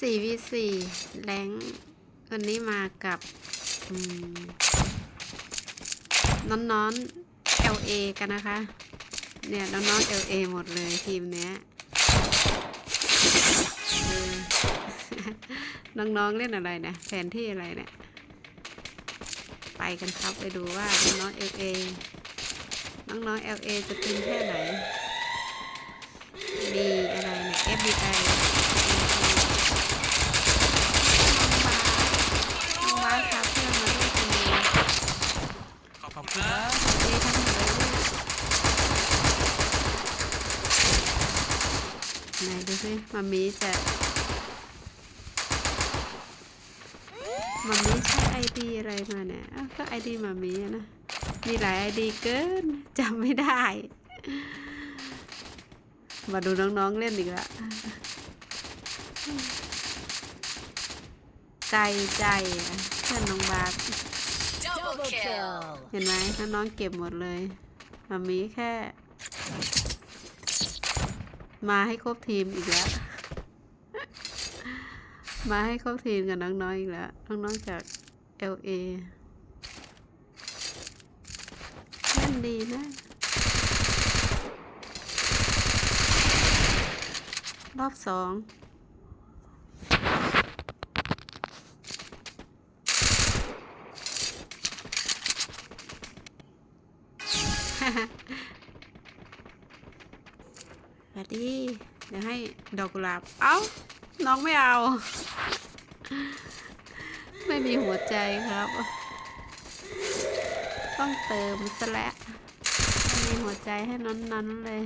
สี่วีสี่แรงวันนี้มากับน้อนน้อน LA กันนะคะ เนี่ย น้องน้อง LA หมดเลยทีมเนี้ยน้องๆเล่นอะไรนะแผนที่อะไรเนี่ยไปกันครับไปดูว่าน้องๆ LA น้องๆ LA จะตึงแค่ไหนมีอะไรเนี่ย FBI น้องบาสครับเพื่อนมาด้วยคนเดียว ขอบคุณนะ นี่ทั้งหมดเลยไหนดู สิมามีจะมามีใช้ไอดีอะไรมาเนี่ยอ้าวก็ไอดีมามีอะนะ มีหลายไอดีเกินจำไม่ได้ มาดูน้องๆเล่นอีกแล้วไกลใจอะเพื่อนน้องบาส Double kill. เห็นไหมน้องๆเก็บหมดเลยมามีแค่ มาให้ครบทีมอีกแล้ว มาให้ครบทีมกับน้องๆออีกแล้ว น้องๆจาก LA เล่นดีนะ รอบสองสวั สดีเดี๋ยวให้ดอกกุหลาบ เอ้า น้องไม่เอา ไม่มีหัวใจครับ ต้องเติมซะแล้วม่มีหัวใจให้น้อนๆเลย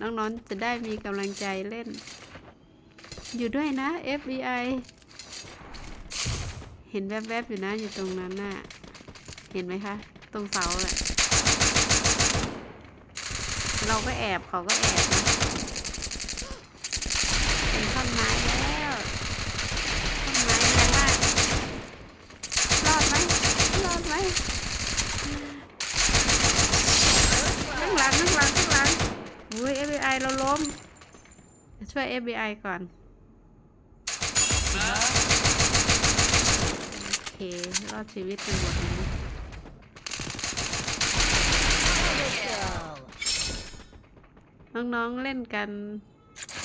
น้องๆจะได้มีกำลังใจเล่น อยู่ด้วยนะ FBI เห็นแวบๆอยู่นะอยู่ตรงนั้นน่ะ เห็นไหมคะ ตรงเสาแหละเราก็แอบเขาก็แอบนะเป็นท่อนไม้แล้วท่อนไม้แล้วว่ารอดไหมรอดไหมข้างหลังข้างหลังข้างหลังอุ้ย FBI เราล้ ม ช่วย FBI ก่อน โอเค รอดชีวิตกันหมดเลย Double kill. น้องๆเล่นกัน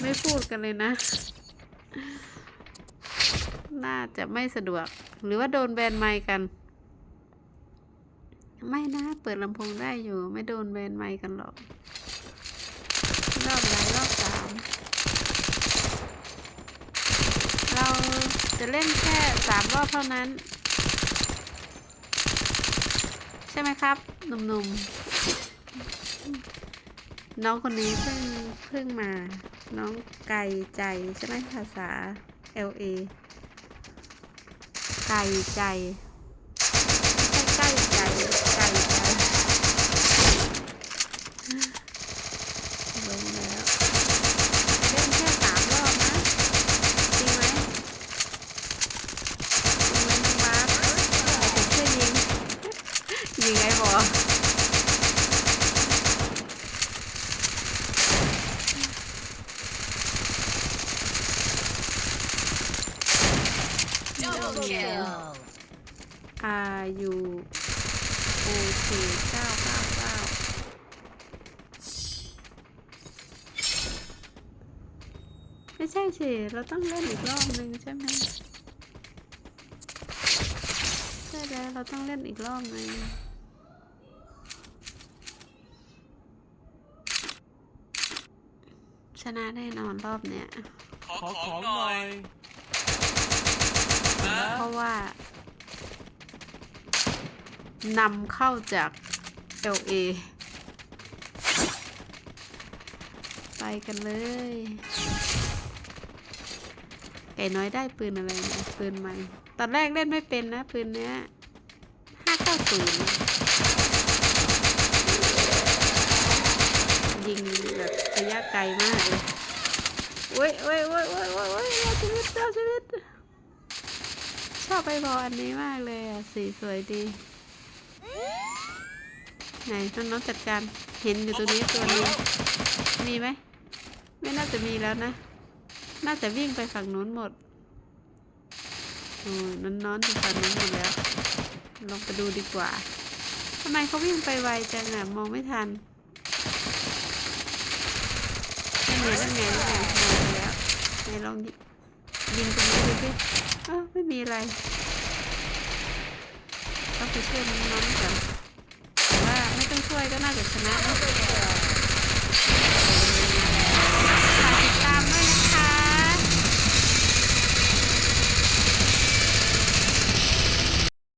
ไม่พูดกันเลยนะ น่าจะไม่สะดวก หรือว่าโดนแบนไมค์กัน ไม่นะ เปิดลำโพงได้อยู่ ไม่โดนแบนไมค์กันหรอก รอบไหนรอบสาม เรา จะเล่นแค่สามรอบเท่านั้น ใช่ไหมครับ หนุ่มๆ น้องคนนี้เพิ่งเพิ่งมา น้องไก่ใจใช่ไหมภาษา LA ไก่ใจไม่ใช่ใกล้ใจไก่ใจลงแล้ว เล่นแค่สามรอบนะ จริงไหมจริงไหมน้องบาสผมช่วยยิง ยิงไอ้บอ Double kill. อายูโอเคเก้าเก้าเก้าไม่ใช่สิเราต้องเล่นอีกรอบนึงใช่ไหมใช่แล้วเราต้องเล่นอีกรอบนึงชนะแน่นอนรอบเนี้ยขอของหน่อยนะเพราะว่า นำเข้าจาก LA ไปกันเลย ไก่น้อยได้ปืนอะไรนี่ยปืนใหม่ ตอนแรกเล่นไม่เป็นนะ ปืนเนี้ยห้าเก้าศูนย์ยิงแบบระยะไกลมากเลยโอ้ยโอ้ยโอ้ยโอ้ยโอ้ยโอ้ยรอดชีวิตรอดชีวิต ชอบไปบอลอันนี้มากเลยอะ สีสวยดี ไหนน้องจัดการเห็นอยู่ตัวนี้ตัวนึงมีไหมไม่น่าจะมีแล้วนะ น่าจะวิ่งไปฝั่งนู้นหมดโอ้ยนอนๆถึงฝั่งนู้นหมดแล้ว ลองไปดูดีกว่าทำไมเขาวิ่งไปไวจังอะมองไม่ทันนั่นไงนั่นไงนั่นไงมองไปแล้วไหนลองยิงตรงนี้ดูสิเอ้าไม่มีอะไร คือช่วยน้องๆก่อนแต่ว่าไม่ต้องช่วยก็น่าจะชนะนะ